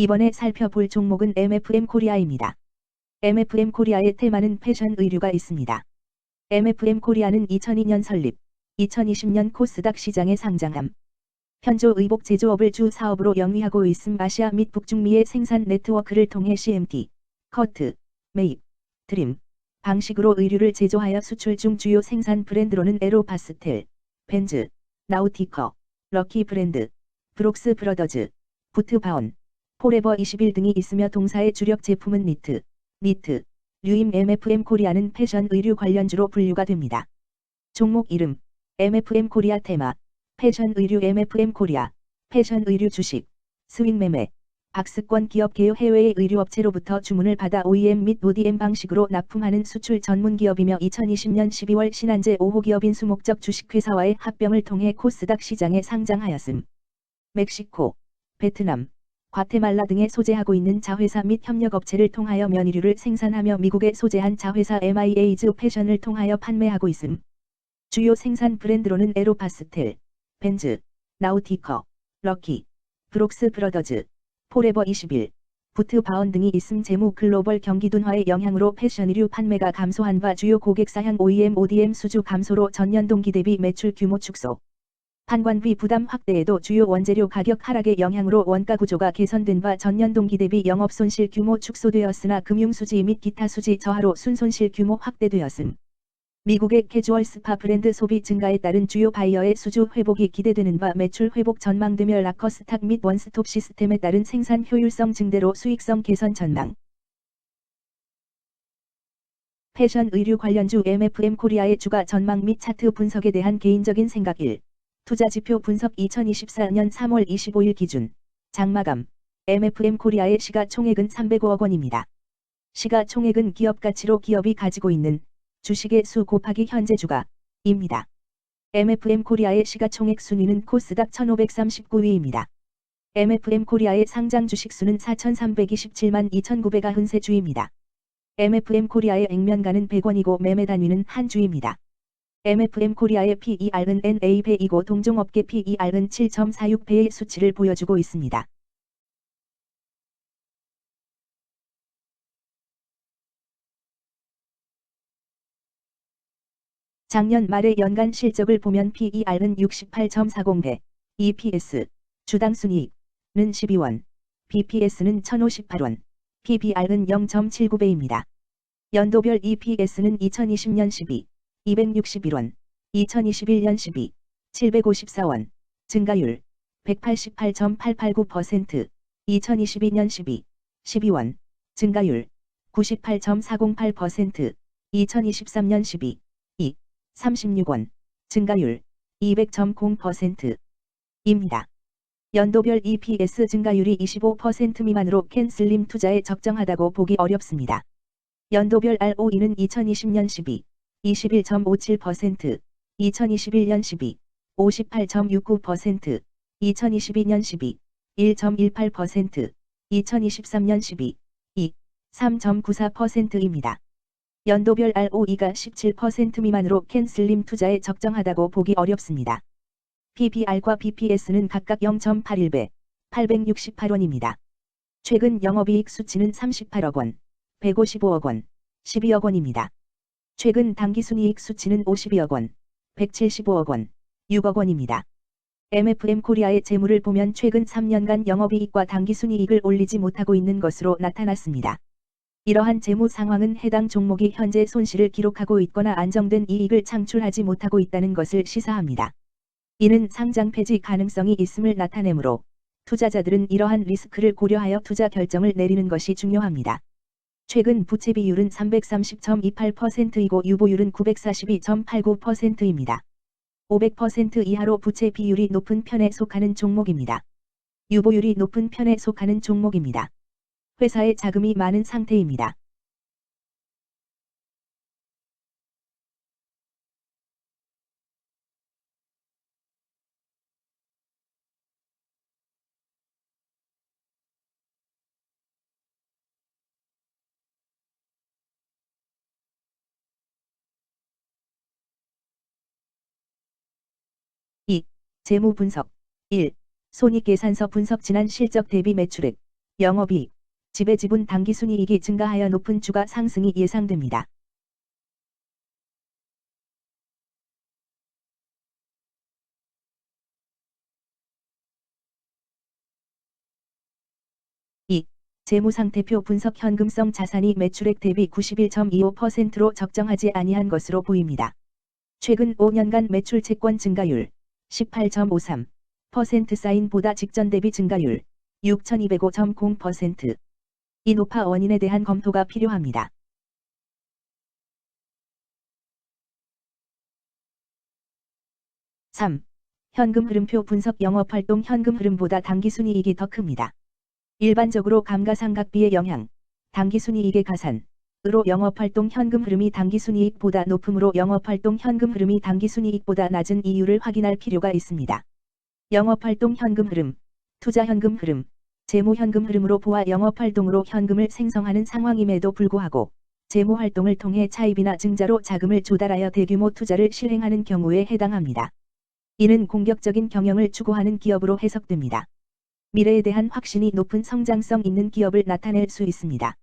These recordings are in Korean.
이번에 살펴볼 종목은 MFM 코리아입니다. MFM 코리아의 테마는 패션 의류가 있습니다. MFM 코리아는 2002년 설립, 2020년 코스닥 시장에 상장함. 현조 의복 제조업을 주 사업으로 영위하고 있음 아시아 및 북중미의 생산 네트워크를 통해 CMT, 커트, 메입, 드림 방식으로 의류를 제조하여 수출 중 주요 생산 브랜드로는 에로파스텔, 벤즈, 나우티커, 럭키 브랜드, 브록스 브러더즈, 부트바온, 포레버 21 등이 있으며 동사의 주력 제품은 니트, 니트, 류임 MFM 코리아는 패션 의류 관련주로 분류가 됩니다. 종목 이름 MFM 코리아 테마 패션 의류 MFM 코리아 패션 의류 주식 스윙 매매 박스권 기업 개요 해외의 의류업체로부터 주문을 받아 OEM 및 ODM 방식으로 납품하는 수출 전문 기업이며 2020년 12월 신한제 5호 기업인 수목적 주식회사와의 합병을 통해 코스닥 시장에 상장하였음. 멕시코, 베트남, 과테말라 등에 소재하고 있는 자회사 및 협력업체를 통하여 면의류를 생산하며 미국에 소재한 자회사 MIA즈 패션을 통하여 판매하고 있음. 주요 생산 브랜드로는 에로파스텔, 벤즈, 나우티커, 럭키, 브록스 브러더즈, 포레버 21, 부트 바온 등이 있음 재무 글로벌 경기 둔화의 영향으로 패션 의류 판매가 감소한 바 주요 고객 사향 OEM ODM 수주 감소로 전년 동기 대비 매출 규모 축소. 판관비 부담 확대에도 주요 원재료 가격 하락의 영향으로 원가 구조가 개선된 바 전년 동기 대비 영업 손실 규모 축소되었으나 금융 수지 및 기타 수지 저하로 순손실 규모 확대되었음. 미국의 캐주얼 스파 브랜드 소비 증가에 따른 주요 바이어의 수주 회복이 기대되는 바 매출 회복 전망되며 라커스탁 및 원스톱 시스템에 따른 생산 효율성 증대로 수익성 개선 전망. 패션 의류 관련주 MFM 코리아의 주가 전망 및 차트 분석에 대한 개인적인 생각 1. 투자지표 분석 2024년 3월 25일 기준 장마감 MFM 코리아의 시가총액은 305억 원입니다. 시가총액은 기업가치로 기업이 가지고 있는 주식의 수 곱하기 현재 주가입니다. MFM 코리아의 시가총액 순위는 코스닥 1539위입니다. MFM 코리아의 상장 주식 수는 4327만 2993주입니다. MFM 코리아의 액면가는 100원이고 매매 단위는 한 주입니다. MFM 코리아의 PER은 NA100이고 동종업계 PER은 7.46배의 수치를 보여주고 있습니다. 작년 말의 연간 실적을 보면 PER은 68.40배, EPS, 주당 순이익은 12원, BPS는 1058원, PBR은 0.79배입니다. 연도별 EPS는 2020년 12, 261원, 2021년 12, 754원, 증가율 188.889%, 2022년 12, 12원, 증가율 98.408%, 2023년 12, 36원, 증가율 200.0%입니다. 연도별 EPS 증가율이 25% 미만으로 캔슬림 투자에 적정하다고 보기 어렵습니다. 연도별 ROE는 2020년 12, 21.57%, 2021년 12, 58.69%, 2022년 12, 1.18%, 2023년 12, 2, 3.94%입니다. 연도별 ROE가 17% 미만으로 캔슬림 투자에 적정하다고 보기 어렵습니다. PBR과 BPS는 각각 0.81배, 868원입니다. 최근 영업이익 수치는 38억 원, 155억 원, 12억 원입니다. 최근 당기순이익 수치는 52억 원, 175억 원, 6억 원입니다. MFM 코리아의 재물을 보면 최근 3년간 영업이익과 당기순이익을 올리지 못하고 있는 것으로 나타났습니다. 이러한 재무 상황은 해당 종목이 현재 손실을 기록하고 있거나 안정된 이익을 창출하지 못하고 있다는 것을 시사합니다. 이는 상장 폐지 가능성이 있음을 나타내므로 투자자들은 이러한 리스크를 고려하여 투자 결정을 내리는 것이 중요합니다. 최근 부채 비율은 330.28%이고 유보율은 942.89%입니다. 500% 이하로 부채 비율이 높은 편에 속하는 종목입니다. 유보율이 높은 편에 속하는 종목입니다. 회사에 자금이 많은 상태입니다. 재무 분석 1. 손익계산서 분석 지난 실적 대비 매출액 영업이익, 지배지분 당기순이익이 증가하여 높은 주가 상승이 예상됩니다. 재무상태표 분석 현금성 자산이 매출액 대비 91.25%로 적정하지 아니한 것으로 보입니다. 최근 5년간 매출 채권 증가율 18.53% 사인보다 직전 대비 증가율 6,205.0%. 이 높아 원인에 대한 검토가 필요합니다. (3) 현금 흐름표 분석 영업활동 현금 흐름보다 당기순이익이 더 큽니다. 일반적으로 감가상각비의 영향, 당기순이익의 가산 으로 영업활동 현금 흐름이 당기순이익보다 높으므로 영업활동 현금 흐름이 당기순이익보다 낮은 이유를 확인할 필요가 있습니다. 영업활동 현금 흐름, 투자 현금 흐름, 재무 현금 흐름으로 보아 영업활동으로 현금을 생성하는 상황임에도 불구하고 재무활동을 통해 차입이나 증자로 자금을 조달하여 대규모 투자를 실행하는 경우에 해당합니다. 이는 공격적인 경영을 추구하는 기업으로 해석됩니다. 미래에 대한 확신이 높은 성장성 있는 기업을 나타낼 수 있습니다.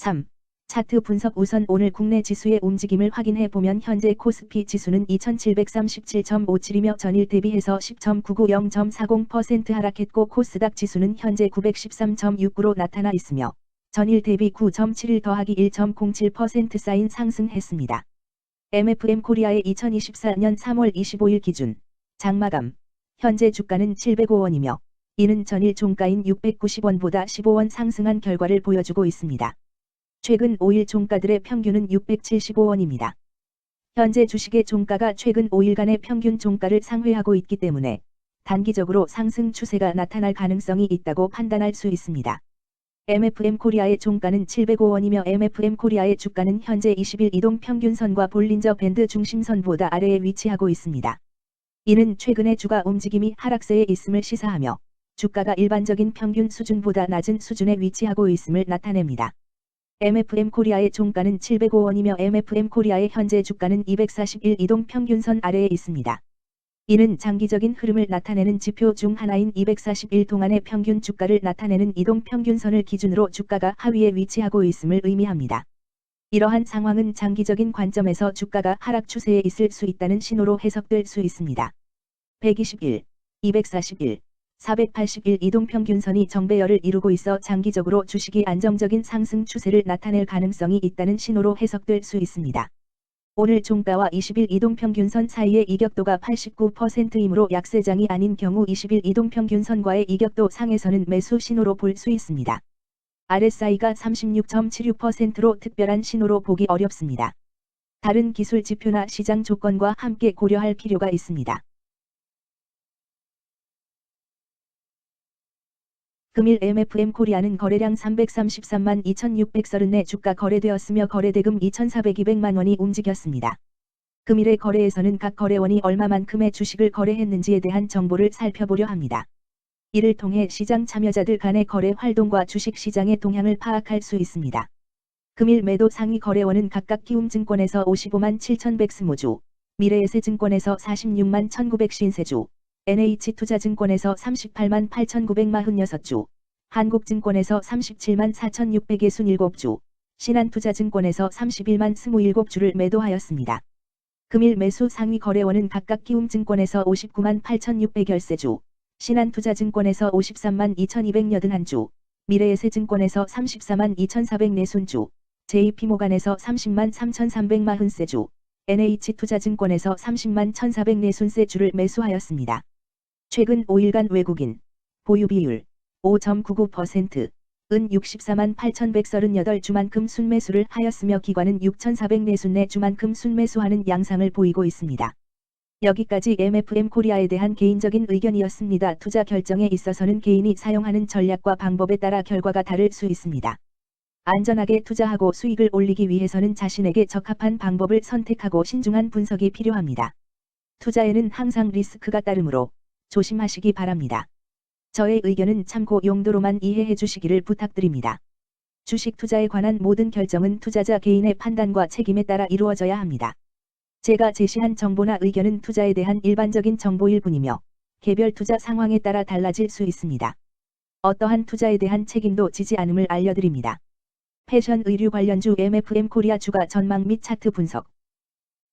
(3) 차트 분석 우선 오늘 국내 지수의 움직임을 확인해 보면 현재 코스피 지수는 2737.57이며 전일 대비해서 10.990.40% 하락했고 코스닥 지수는 현재 913.69로 나타나 있으며 전일 대비 9.71 더하기 1.07% 쌓인 상승했습니다. MFM 코리아의 2024년 3월 25일 기준 장마감 현재 주가는 705원이며 이는 전일 종가인 690원보다 15원 상승한 결과를 보여주고 있습니다. 최근 5일 종가들의 평균은 675원입니다. 현재 주식의 종가가 최근 5일간의 평균 종가를 상회하고 있기 때문에 단기적으로 상승 추세가 나타날 가능성이 있다고 판단할 수 있습니다. MFM 코리아의 종가는 705원이며 MFM 코리아의 주가는 현재 20일 이동 평균선과 볼린저 밴드 중심선보다 아래에 위치하고 있습니다. 이는 최근의 주가 움직임이 하락세에 있음을 시사하며 주가가 일반적인 평균 수준보다 낮은 수준에 위치하고 있음을 나타냅니다. MFM 코리아의 종가는 705 원이며 MFM 코리아의 현재 주가는 241 이동 평균선 아래에 있습니다. 이는 장기적인 흐름을 나타내는 지표 중 하나인 241 동안의 평균 주가를 나타내는 이동 평균선을 기준으로 주가가 하위에 위치하고 있음을 의미합니다. 이러한 상황은 장기적인 관점에서 주가가 하락 추세에 있을 수 있다는 신호로 해석될 수 있습니다. 121, 241, 481 이동평균선이 정배열을 이루고 있어 장기적으로 주식이 안정적인 상승 추세를 나타낼 가능성이 있다는 신호로 해석될 수 있습니다. 오늘 종가와 20일 이동평균선 사이의 이격도가 89%이므로 약세장이 아닌 경우 20일 이동평균선과의 이격도 상에서는 매수 신호로 볼 수 있습니다. RSI가 36.76%로 특별한 신호로 보기 어렵습니다. 다른 기술 지표나 시장 조건과 함께 고려할 필요가 있습니다. 금일 MFM 코리아는 거래량 333만 2634 주가 거래되었으며 거래대금 2,400-200만 원이 움직였습니다. 금일의 거래에서는 각 거래원이 얼마만큼의 주식을 거래했는지에 대한 정보를 살펴보려 합니다. 이를 통해 시장 참여자들 간의 거래 활동과 주식 시장의 동향을 파악할 수 있습니다. 금일 매도 상위 거래원은 각각 키움증권에서 55만 7,100스모주, 미래에셋증권에서 46만 1,950세주, NH투자증권에서 38만 8,946주, 한국증권에서 37만 4,667주, 신한투자증권에서 31만 27주를 매도하였습니다. 금일 매수 상위 거래원은 각각 키움증권에서 59만 8,600열세주, 신한투자증권에서 53만 2,281주, 미래에셋증권에서 34만 2,404순주, JP모간에서 30만 3,340세주, NH투자증권에서 30만 1,404순세주를 매수하였습니다. 최근 5일간 외국인 보유 비율 5.99%, 은 64만 8,138주만큼 순매수를 하였으며 기관은 6,404순내 주만큼 순매수하는 양상을 보이고 있습니다. 여기까지 MFM 코리아에 대한 개인적인 의견이었습니다. 투자 결정에 있어서는 개인이 사용하는 전략과 방법에 따라 결과가 다를 수 있습니다. 안전하게 투자하고 수익을 올리기 위해서는 자신에게 적합한 방법을 선택하고 신중한 분석이 필요합니다. 투자에는 항상 리스크가 따르므로 조심하시기 바랍니다. 저의 의견은 참고 용도로만 이해해 주시기를 부탁드립니다. 주식 투자에 관한 모든 결정은 투자자 개인의 판단과 책임에 따라 이루어져야 합니다. 제가 제시한 정보나 의견은 투자에 대한 일반적인 정보일 뿐이며 개별 투자 상황에 따라 달라질 수 있습니다. 어떠한 투자에 대한 책임도 지지 않음을 알려드립니다. 패션 의류 관련주 MFM 코리아 주가 전망 및 차트 분석